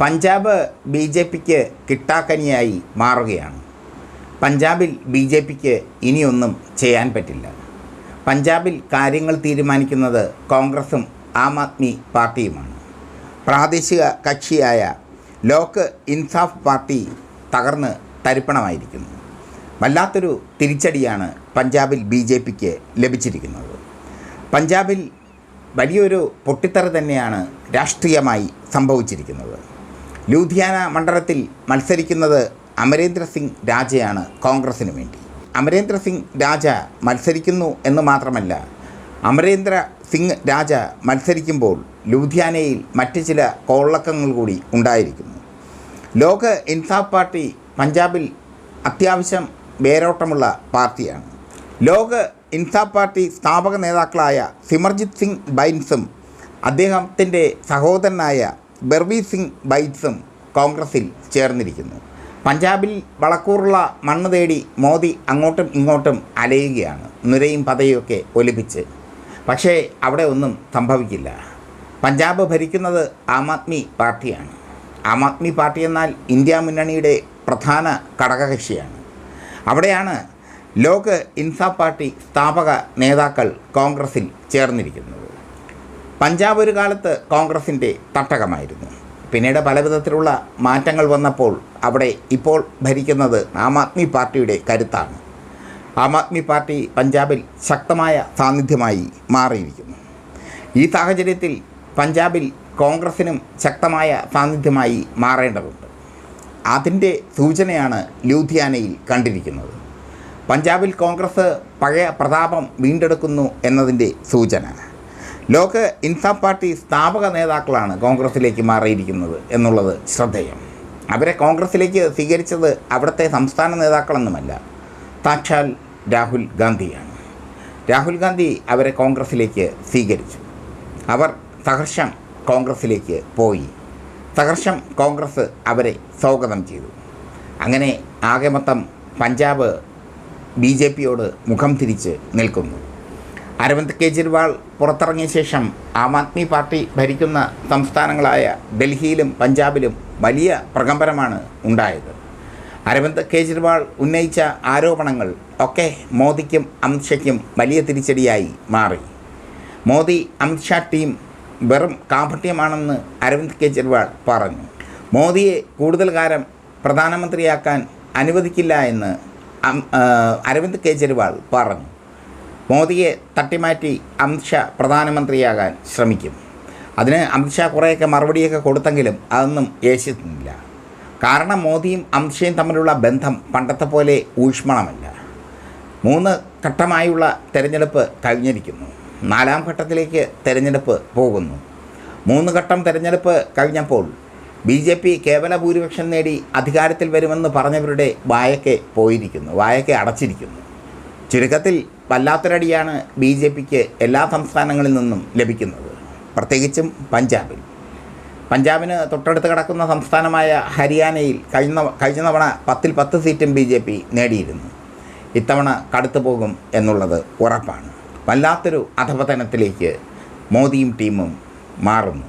Punjab B J പിക്ക് കിട്ടാക്കനിയായി മാറുകയാണ്. പഞ്ചാബിൽ ബി ജെ പിക്ക് ഇനിയൊന്നും ചെയ്യാൻ പറ്റില്ല. പഞ്ചാബിൽ കാര്യങ്ങൾ തീരുമാനിക്കുന്നത് കോൺഗ്രസും ആം ആദ്മി പാർട്ടിയുമാണ്. പ്രാദേശിക കക്ഷിയായ ലോക്ക് ഇൻസാഫ് പാർട്ടി തകർന്ന് തരിപ്പണമായിരിക്കുന്നു. വല്ലാത്തൊരു തിരിച്ചടിയാണ് പഞ്ചാബിൽ ബി ജെ പിക്ക് ലഭിച്ചിരിക്കുന്നത്. പഞ്ചാബിൽ വലിയൊരു പൊട്ടിത്തറ തന്നെയാണ് രാഷ്ട്രീയമായി സംഭവിച്ചിരിക്കുന്നത്. ലൂധിയാന മണ്ഡലത്തിൽ മത്സരിക്കുന്നത് അമരേന്ദ്ര സിംഗ് രാജയാണ് കോൺഗ്രസിന് വേണ്ടി. അമരേന്ദ്ര സിംഗ് രാജ മത്സരിക്കുന്നു എന്ന് മാത്രമല്ല അമരേന്ദ്ര സിംഗ് രാജ മത്സരിക്കുമ്പോൾ ലൂധിയാനയിൽ മറ്റ് ചില കോളക്കങ്ങൾ കൂടി ഉണ്ടായിരിക്കുന്നു. ലോക ഇൻസാഫ് പാർട്ടി പഞ്ചാബിൽ അത്യാവശ്യം വേരോട്ടമുള്ള പാർട്ടിയാണ്. ലോക ഇൻസാഫ് പാർട്ടി സ്ഥാപക നേതാക്കളായ സിമർജിത് സിംഗ് ബൈൻസും അദ്ദേഹത്തിന്റെ സഹോദരനായ ബർവി സിംഗ് ബൈറ്റ്സും കോൺഗ്രസിൽ ചേർന്നിരിക്കുന്നു. പഞ്ചാബിൽ വളക്കൂറുള്ള മണ്ണ് തേടി മോദി അങ്ങോട്ടും ഇങ്ങോട്ടും അലയുകയാണ്. നുരയും പതയൊക്കെ ഒലിപ്പിച്ച്. പക്ഷേ അവിടെ ഒന്നും സംഭവിക്കില്ല. പഞ്ചാബ് ഭരിക്കുന്നത് ആം ആദ്മി പാർട്ടിയാണ്. ആം ആദ്മി പാർട്ടി എന്നാൽ ഇന്ത്യ മുന്നണിയുടെ പ്രധാന ഘടകകക്ഷിയാണ്. അവിടെയാണ് ലോക് ഇൻസാഫ് പാർട്ടി സ്ഥാപക നേതാക്കൾ കോൺഗ്രസിൽ ചേർന്നിരിക്കുന്നത്. പഞ്ചാബ് ഒരു കാലത്ത് കോൺഗ്രസിന്റെ തട്ടകമായിരുന്നു. പിന്നീട് പലവിധത്തിലുള്ള മാറ്റങ്ങൾ വന്നപ്പോൾ അവിടെ ഇപ്പോൾ ഭരിക്കുന്നത് ആം ആദ്മി പാർട്ടിയുടെ കരുത്താണ്. ആം ആദ്മി പാർട്ടി പഞ്ചാബിൽ ശക്തമായ സാന്നിധ്യമായി മാറിയിരിക്കുന്നു. ഈ സാഹചര്യത്തിൽ പഞ്ചാബിൽ കോൺഗ്രസിനും ശക്തമായ സാന്നിധ്യമായി മാറേണ്ടതുണ്ട്. അതിന്റെ സൂചനയാണ് ലൂധിയാനയിൽ കണ്ടിരിക്കുന്നത്. പഞ്ചാബിൽ കോൺഗ്രസ് പഴയ പ്രതാപം വീണ്ടെടുക്കുന്നു എന്നതിന്റെ സൂചന. ലോക ഇൻസാ പാർട്ടി സ്ഥാപക നേതാക്കളാണ് കോൺഗ്രസിലേക്ക് മാറിയിരിക്കുന്നത് എന്നുള്ളത് ശ്രദ്ധേയം. അവരെ കോൺഗ്രസിലേക്ക് സ്വീകരിച്ചത് അവിടുത്തെ സംസ്ഥാന നേതാക്കളൊന്നുമല്ല. സാക്ഷാൽ രാഹുൽ ഗാന്ധിയാണ്. രാഹുൽ ഗാന്ധി അവരെ കോൺഗ്രസിലേക്ക് സ്വീകരിച്ചു. അവർ സഹർഷം കോൺഗ്രസിലേക്ക് പോയി. സഹർഷം കോൺഗ്രസ് അവരെ സ്വാഗതം ചെയ്തു. അങ്ങനെ ആകെ മൊത്തം പഞ്ചാബ് ബി ജെ പിയോട് മുഖം തിരിച്ച് നിൽക്കുന്നു. അരവിന്ദ് കെജ്രിവാൾ പുറത്തിറങ്ങിയ ശേഷം ആം ആദ്മി പാർട്ടി ഭരിക്കുന്ന സംസ്ഥാനങ്ങളായ ഡൽഹിയിലും പഞ്ചാബിലും വലിയ പ്രകമ്പനമാണ് ഉണ്ടായത്. അരവിന്ദ് കെജ്രിവാൾ ഉന്നയിച്ച ആരോപണങ്ങൾ ഒക്കെ മോദിക്കും അമിത്ഷയ്ക്കും വലിയ തിരിച്ചടിയായി മാറി. മോദി അമിത്ഷാ ടീം വെറും കാപട്യമാണെന്ന് അരവിന്ദ് കെജ്രിവാൾ പറഞ്ഞു. മോദിയെ കൂടുതൽ കാലം പ്രധാനമന്ത്രിയാക്കാൻ അനുവദിക്കില്ല എന്ന് അരവിന്ദ് കെജ്രിവാൾ പറഞ്ഞു. മോദിയെ തട്ടിമാറ്റി അമിത്ഷാ പ്രധാനമന്ത്രിയാകാൻ ശ്രമിക്കും. അതിന് അമിത്ഷാ കുറേയൊക്കെ മറുപടിയൊക്കെ കൊടുത്തെങ്കിലും അതൊന്നും യേശുന്നില്ല കാരണം മോദിയും അമിത്ഷയും തമ്മിലുള്ള ബന്ധം പണ്ടത്തെ പോലെ ഊഷ്മളമല്ല. മൂന്ന് ഘട്ടമായുള്ള തെരഞ്ഞെടുപ്പ് കഴിഞ്ഞിരിക്കുന്നു. നാലാം ഘട്ടത്തിലേക്ക് തെരഞ്ഞെടുപ്പ് പോകുന്നു. മൂന്ന് ഘട്ടം തെരഞ്ഞെടുപ്പ് കഴിഞ്ഞപ്പോൾ ബി ജെ പി കേവല ഭൂരിപക്ഷം നേടി അധികാരത്തിൽ വരുമെന്ന് പറഞ്ഞവരുടെ വായക്കെ പോയിരിക്കുന്നു. വായക്കെ അടച്ചിരിക്കുന്നു. ചുരുക്കത്തിൽ വല്ലാത്തൊരടിയാണ് ബി ജെ പിക്ക് എല്ലാ സംസ്ഥാനങ്ങളിൽ നിന്നും ലഭിക്കുന്നത്. പ്രത്യേകിച്ചും പഞ്ചാബിൽ. പഞ്ചാബിന് തൊട്ടടുത്ത് കിടക്കുന്ന സംസ്ഥാനമായ ഹരിയാനയിൽ കഴിഞ്ഞ കഴിഞ്ഞ തവണ പത്തിൽ പത്ത് സീറ്റും ബി ജെ പി നേടിയിരുന്നു. ഇത്തവണ കടുത്തു പോകും എന്നുള്ളത് ഉറപ്പാണ്. വല്ലാത്തൊരു അധപതനത്തിലേക്ക് മോദിയും ടീമും മാറുന്നു.